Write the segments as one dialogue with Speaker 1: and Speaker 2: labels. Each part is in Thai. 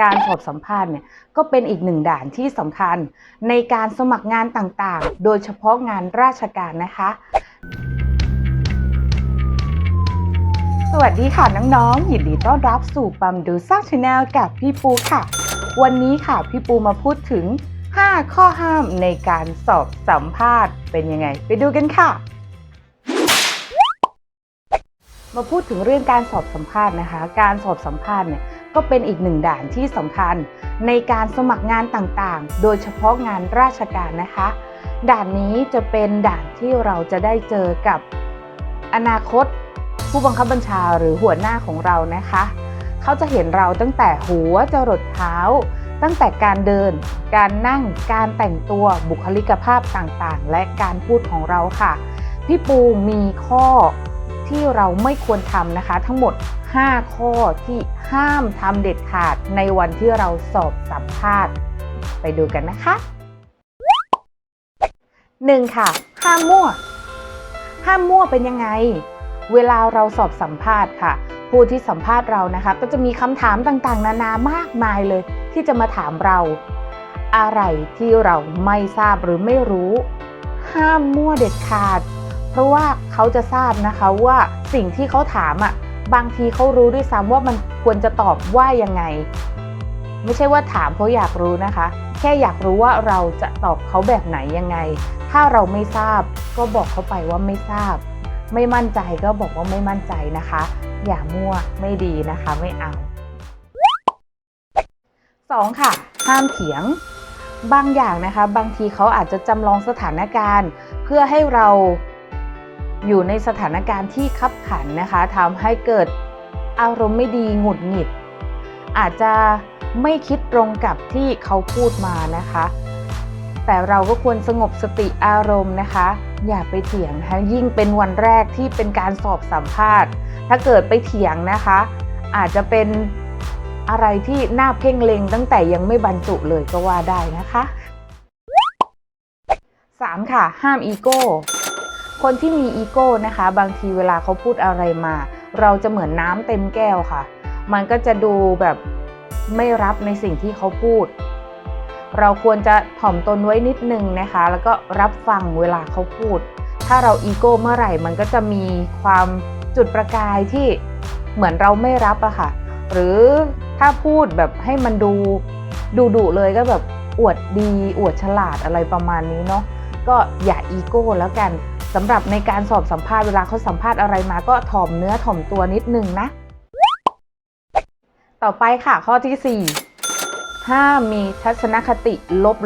Speaker 1: การสอบสัมภาษณ์เนี่ยก็เป็นอีกหนึ่งด่านที่สำคัญในการสมัครงานต่างๆ โดยเฉพาะงานราชการนะคะ สวัสดีค่ะน้องๆยินดีต้อนรับสู่ปัมดูซ่าชาแนลกับพี่ปูค่ะ วันนี้ค่ะพี่ปูมาพูดถึง 5 ข้อห้ามในการสอบสัมภาษณ์เป็นยังไง ไปดูกันค่ะมาพูดถึงเรื่องการสอบสัมภาษณ์นะคะ การสอบสัมภาษณ์เนี่ย ก็เป็นอีกหนึ่งด่านที่สำคัญ ในการสมัครงานต่างๆ โดยเฉพาะงานราชการนะคะ ด่านนี้จะเป็นด่านที่เราจะได้เจอกับอนาคต ผู้บังคับบัญชาหรือหัวหน้าของเรานะคะ เขาจะเห็นเราตั้งแต่หัวจรดเท้า ตั้งแต่การเดิน การนั่ง การแต่งตัว บุคลิกภาพต่างๆ และการพูดของเราค่ะ พี่ปูมีข้อที่เราไม่ควรทำนะคะ ทั้งหมด 5 ข้อที่ห้ามทำเด็ดขาดในวันที่เราสอบสัมภาษณ์ ไปดูกันนะคะ 1. ค่ะ ห้ามมั่ว ห้ามมั่วเป็นยังไง เวลาเราสอบสัมภาษณ์ค่ะผู้ที่สัมภาษณ์เรานะคะก็จะมีคำถามต่างๆ นานามากมายเลย ที่จะมาถามเรา อะไรที่เราไม่ทราบหรือไม่รู้ ห้ามมั่วเด็ดขาด เพราะว่าเขาจะทราบนะคะว่าสิ่งที่เขาถามอะ บางทีเขารู้ด้วยซ้ำว่ามันควรจะตอบว่ายังไง ไม่ใช่ว่าถามเพราะอยากรู้นะคะ แค่อยากรู้ว่าเราจะตอบเขาแบบไหนยังไง ถ้าเราไม่ทราบก็บอกเขาไปว่าไม่ทราบ ไม่มั่นใจก็บอกว่าไม่มั่นใจนะคะ อย่ามั่วไม่ดีนะคะ ไม่เอา 2. ค่ะ ห้ามเถียง บางอย่างนะคะ บางทีเขาอาจจะจำลองสถานการณ์ เพื่อให้เรา อยู่ในสถานการณ์ที่คับขันนะคะทำให้เกิดอารมณ์ไม่ดีหงุดหงิด อาจจะไม่คิดตรงกับที่เขาพูดมานะคะ แต่เราก็ควรสงบสติอารมณ์นะคะ อย่าไปเถียงนะคะยิ่งเป็นวันแรกที่เป็นการสอบสัมภาษณ์ ถ้าเกิดไปเถียงนะคะ อาจจะเป็นอะไรที่น่าเพ่งเล็งตั้งแต่ยังไม่บรรจุเลยก็ว่าได้นะคะ 3. ค่ะ ห้ามอีโก้ คนที่มีอีโก้นะคะ บางทีเวลาเขาพูดอะไรมา เราจะเหมือนน้ำเต็มแก้วค่ะ มันก็จะดูแบบไม่รับในสิ่งที่เขาพูด เราควรจะถ่อมตนไว้นิดนึงนะคะ แล้วก็รับฟังเวลาเขาพูด ถ้าเราอีโก้เมื่อไหร่ มันก็จะมีความจุดประกายที่เหมือนเราไม่รับอะค่ะ หรือถ้าพูดแบบให้มันดูดุดุเลยก็แบบอวดดี อวดฉลาดอะไรประมาณนี้เนาะก็อย่าอีโก้แล้วกัน สำหรับในการสอบสัมภาษณ์เวลาเขาสัมภาษณ์อะไรมาก็ถ่อมเนื้อถ่อมตัวนิดนึงนะ ต่อไปค่ะข้อที่ 4 ห้ามมีทัศนคติ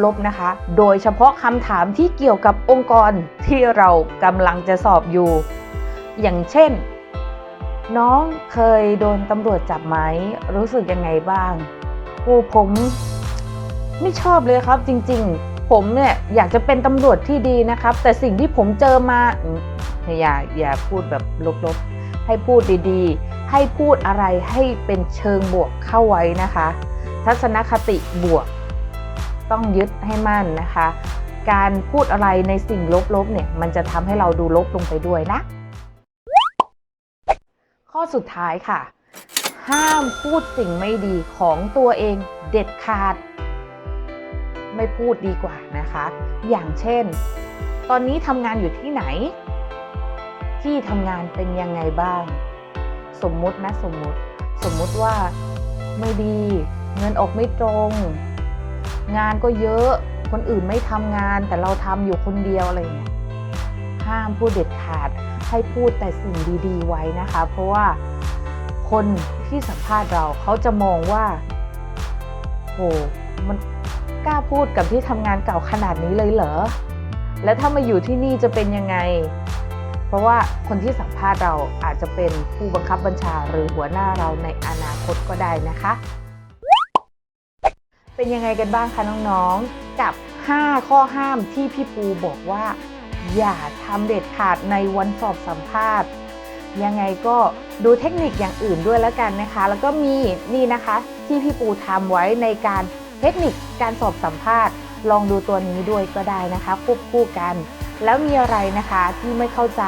Speaker 1: ลบๆนะคะ โดยเฉพาะคำถามที่เกี่ยวกับองค์กรที่เรากำลังจะสอบอยู่ อย่างเช่น น้องเคยโดนตำรวจจับไหม รู้สึกยังไงบ้าง โอ้ผมไม่ชอบเลยครับจริง ๆ ผมเนี่ยอยากจะเป็นตำรวจที่ดีนะครับ แต่สิ่งที่ผมเจอมาอืมอย่าอย่าพูดแบบลบๆ ให้พูดดีๆ ให้พูดอะไรให้เป็นเชิงบวกเข้าไว้นะคะ ทัศนคติบวก ต้องยึดให้มั่นนะคะ การพูดอะไรในสิ่งลบๆเนี่ยมันจะทำให้เราดูลบลงไปด้วยนะ ข้อสุดท้ายค่ะ ห้ามพูดสิ่งไม่ดีของตัวเองเด็ดขาด ไม่พูดดีกว่านะคะ อย่างเช่น ตอนนี้ทำงานอยู่ที่ไหน ที่ทำงานเป็นยังไงบ้าง สมมุตินะสมมุติ สมมุติว่าไม่ดี เงินออกไม่ตรง งานก็เยอะคนอื่นไม่ทำงานแต่เราทำอยู่คนเดียวอะไรเงี้ยห้ามพูดเด็ดขาดให้พูดแต่สิ่งดีๆไว้นะคะ เพราะว่าคนที่สัมภาษณ์เราเขาจะมองว่าโหมัน กล้าพูดกับที่ทำงานเก่าขนาดนี้เลยเหรอ แล้วถ้ามาอยู่ที่นี่จะเป็นยังไง เพราะว่าคนที่สัมภาษณ์เราอาจจะเป็นผู้บังคับบัญชาหรือหัวหน้าเราในอนาคตก็ได้นะคะ เป็นยังไงกันบ้างคะน้องๆ กับ 5 ข้อห้ามที่พี่ปูบอกว่า อย่าทำเด็ดขาดในวันสอบสัมภาษณ์ ยังไงก็ดูเทคนิคอย่างอื่นด้วยแล้วกันนะคะ แล้วก็มีนี่นะคะที่พี่ปูทำไว้ในการ เทคนิคการสอบสัมภาษณ์ ลองดูตัวนี้ด้วยก็ได้นะคะควบคู่กัน แล้วมีอะไรนะคะที่ไม่เข้าใจ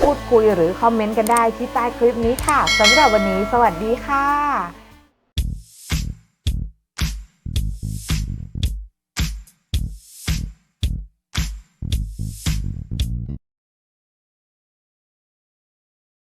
Speaker 1: พูดคุยหรือคอมเมนต์กันได้ที่ใต้คลิปนี้ค่ะสำหรับวันนี้ สวัสดีค่ะ